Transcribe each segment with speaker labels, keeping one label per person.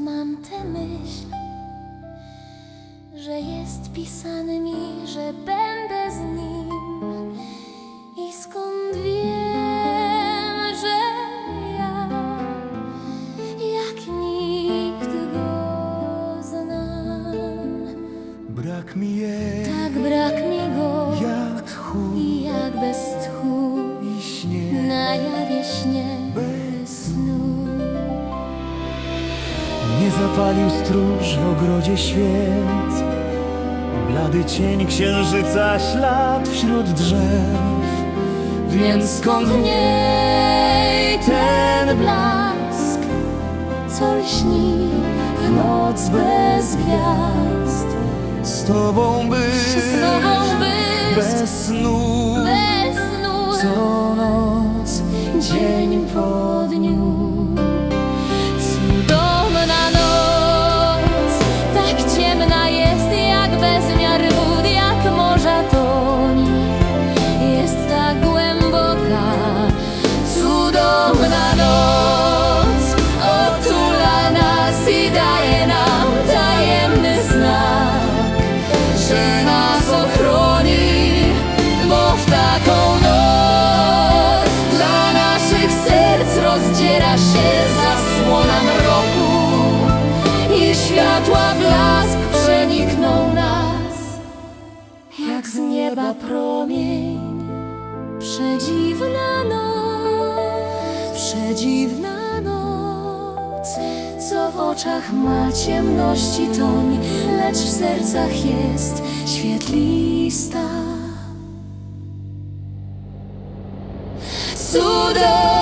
Speaker 1: mam tę myśl, że jest pisany mi, że będę z nim. I skąd wiem, że ja, jak nikt go znam.
Speaker 2: Brak mi jej
Speaker 1: Tak brak mi go
Speaker 2: jak tchu
Speaker 1: i jak bez tchu
Speaker 2: i śnie
Speaker 1: na jawie śnie
Speaker 2: zapalił stróż w ogrodzie świec. Blady cień księżyca ślad wśród drzew. Więc skąd w niej ten blask?
Speaker 1: Co lśni w noc bez gwiazd?
Speaker 2: Z tobą być
Speaker 1: Z tobą być
Speaker 2: bez snu.
Speaker 1: bez snu.
Speaker 2: Co
Speaker 1: naszych serc rozdziera się zasłona mroku i światła blask przeniknął nas, jak z nieba promień. Przedziwna noc, przedziwna noc, co w oczach ma ciemności toń, lecz w sercach jest świetlista. Cudowna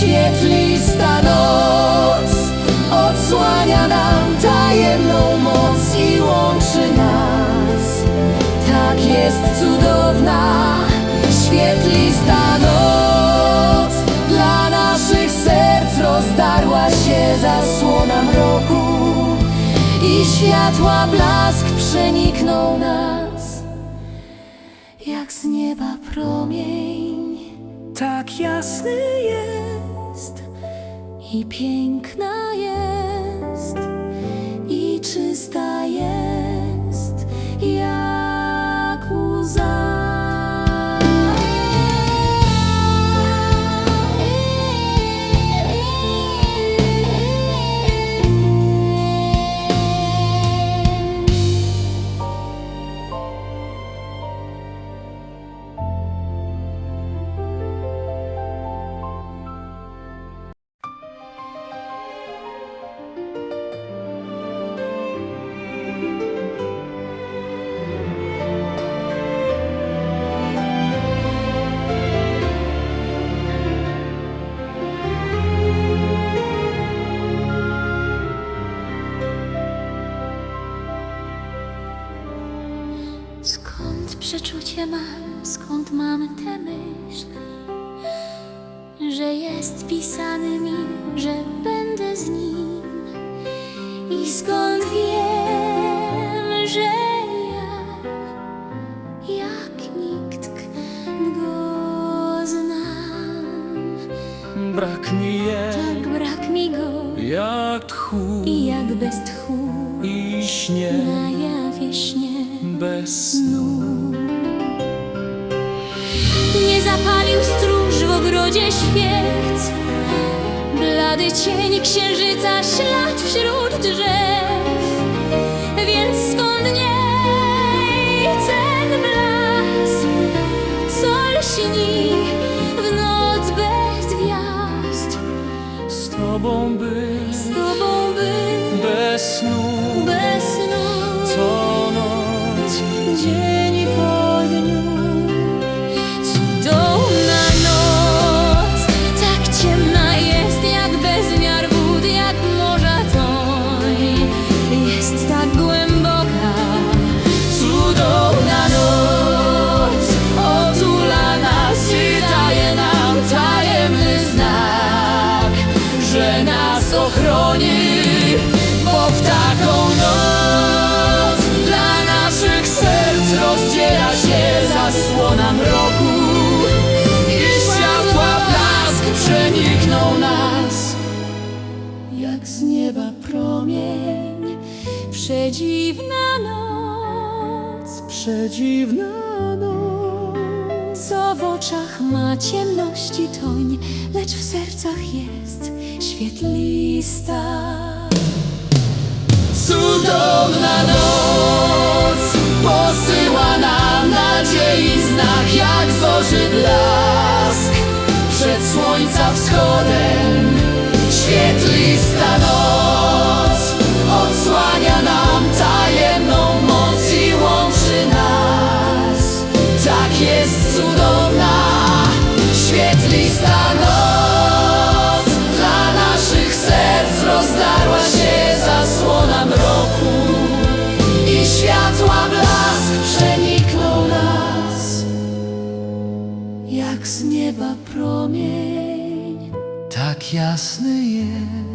Speaker 1: Świetlista noc odsłania nam tajemną moc i łączy nas. Tak jest cudowna, świetlista noc. Dla naszych serc rozdarła się zasłona mroku i światła blask przeniknął nas. Jak z nieba promień
Speaker 2: tak jasny jest
Speaker 1: i piękna przeczucie mam, skąd mam tę myśl, że jest pisany mi, że będę z nim. I skąd wiem, że ja, jak nikt go znam.
Speaker 2: Brak mi jej
Speaker 1: Tak brak mi go
Speaker 2: jak tchu
Speaker 1: i jak bez tchu
Speaker 2: i śnie
Speaker 1: na jawie śnie
Speaker 2: bez
Speaker 1: snu. Zapalił stróż w ogrodzie świec, blady cień księżyca ślad wśród drzew. Więc skąd nie ten blask, co lśni w noc bez gwiazd?
Speaker 2: Z tobą być
Speaker 3: Przedziwna noc,
Speaker 1: przedziwna noc,
Speaker 3: co w oczach ma ciemności toń, lecz w sercach jest świetlista.
Speaker 1: Cudowna noc. ясные.